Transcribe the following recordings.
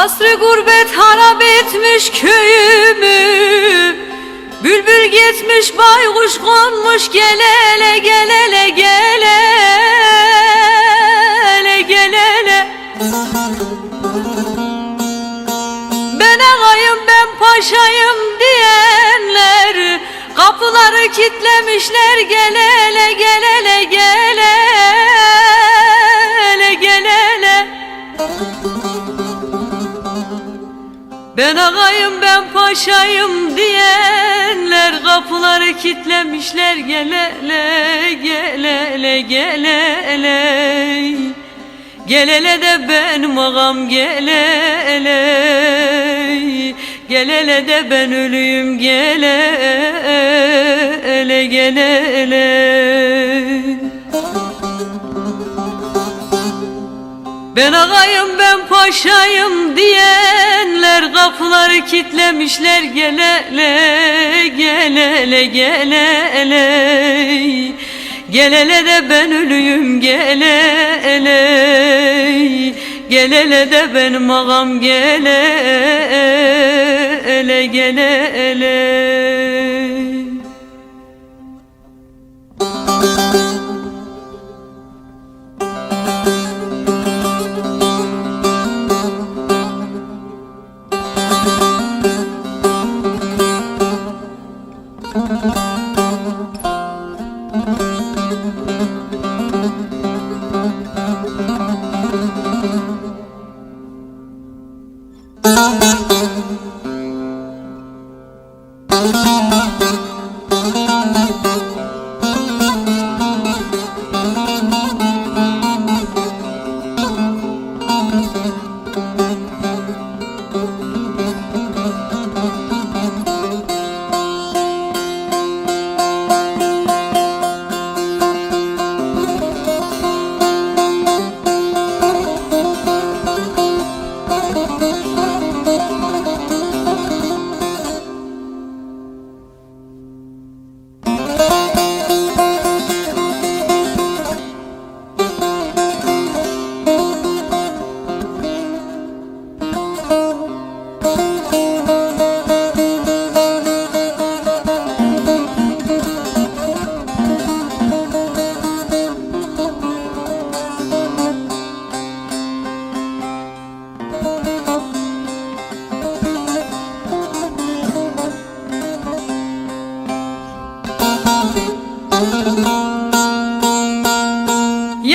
Asrı gurbet harap etmiş köyümü Bülbül gitmiş baykuş konmuş gelele gelele gelele gelele. Ben ağayım ben paşayım diyenler Kapıları kitlemişler gelele gelele gelele Ben ağayım ben paşayım diyenler Kapıları kitlemişler gelele gelele gelele Gelele de benim ağam gelele Gelele de ben ölüyüm gelele gelele Ben ağayım ben paşayım diyenler Kapıları kitlemişler gelele gelele gelele Gelele de ben ölüyüm gelele Gelele de benim ağam gelele gelele Müzik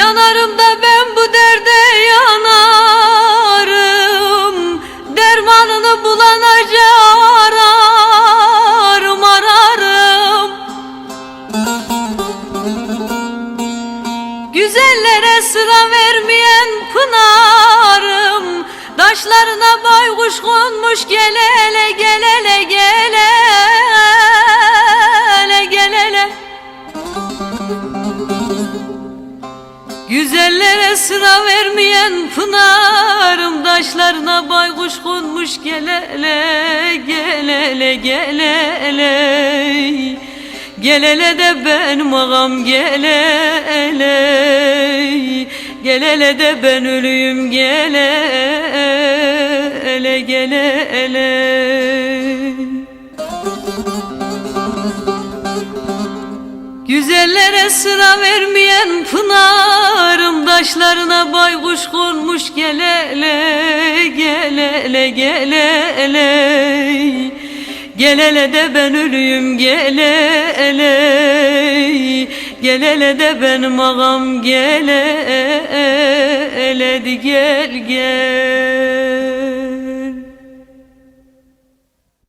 Yanarım da ben bu derde yanarım. Dermanını ararım. Güzellere sıra vermeyen pınarım. Daşlarına baykuş konmuş gelele gelele gelele vermeyen pınarım Taşlarına baykuş konmuş gelele gelele gelele Gelele de benim ağam gelele Gelele de ben ölüyüm gelele gelele Güzellere sıra vermeyen pınarım Daşlarına baykuş konmuş gelele gelele gelele Gelele de ben ölüyüm gelele Gelele de benim ağam gelele Gel gel